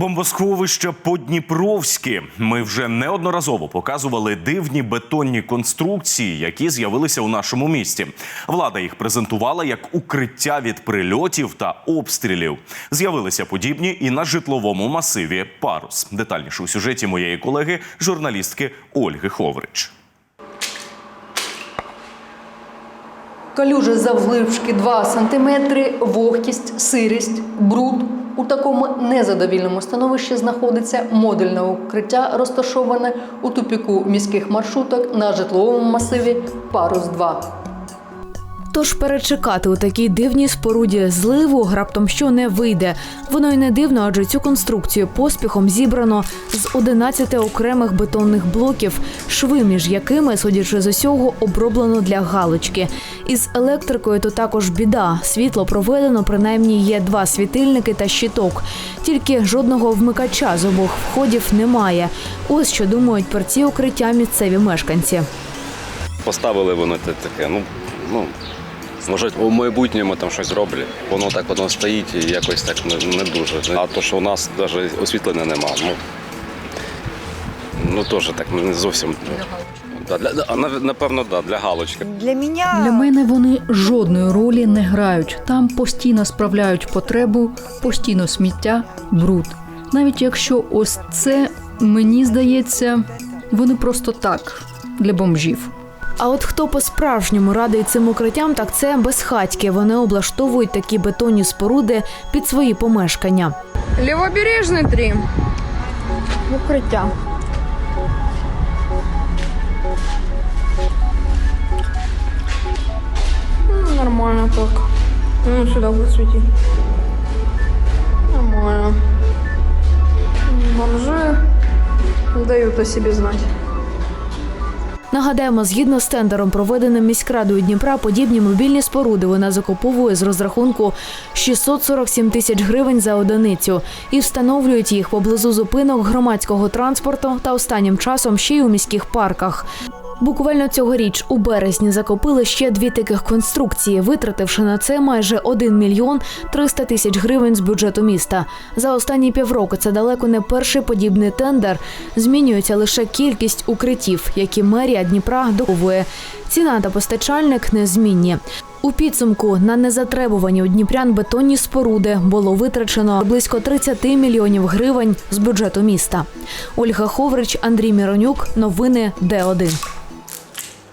Бомбосховища Подніпровські. Ми вже неодноразово показували дивні бетонні конструкції, які з'явилися у нашому місті. Влада їх презентувала як укриття від прильотів та обстрілів. З'явилися подібні і на житловому масиві Парус. Детальніше у сюжеті моєї колеги, журналістки Ольги Ховрич. Калюжа завглибшки 2 сантиметри, вогкість, сирість, бруд. У такому незадовільному становищі знаходиться модульне укриття, розташоване у тупіку міських маршруток на житловому масиві Парус 2 Тож перечекати у такій дивній споруді зливу раптом що не вийде. Воно й не дивно, адже цю конструкцію поспіхом зібрано з 11 окремих бетонних блоків, шви між якими, судячи з усього, оброблено для галочки. Із електрикою то також біда. Світло проведено, принаймні є два світильники та щиток. Тільки жодного вмикача з обох входів немає. Ось що думають про ці укриття місцеві мешканці. Поставили воно те таке. Ну, ну може, у майбутньому там щось роблять. Воно так воно стоїть і якось так не, не дуже. А то, що у нас навіть освітлення нема, ну, ну теж так не зовсім. Да, для, напевно, да, для галочки. Для меня Для мене вони жодної ролі не грають. Там постійно справляють потребу, постійно сміття, бруд. Навіть якщо ось це мені здається, вони просто так для бомжів. А от хто по-справжньому радий цим укриттям, так це безхатьки. Вони облаштовують такі бетонні споруди під свої помешкання. Лівобережний 3. Укриття. Ну, Нормально так. Ну, сюда высвети. Нормально. Бомжи дают о себе знать. Нагадаємо, згідно з тендером, проведеним міськрадою Дніпра, подібні мобільні споруди вона закуповує з розрахунку 647 тисяч гривень за одиницю і встановлюють їх поблизу зупинок громадського транспорту та останнім часом ще й у міських парках. Буквально цьогоріч у березні закупили ще дві таких конструкції, витративши на це майже 1 мільйон 300 тисяч гривень з бюджету міста. За останні півроку це далеко не перший подібний тендер. Змінюється лише кількість укриттів, які мерія Дніпра доковує. Ціна та постачальник незмінні. У підсумку на незатребувані у Дніпрян бетонні споруди було витрачено близько 30 мільйонів гривень з бюджету міста. Ольга Ховрич, Андрій Міронюк. Новини Д1.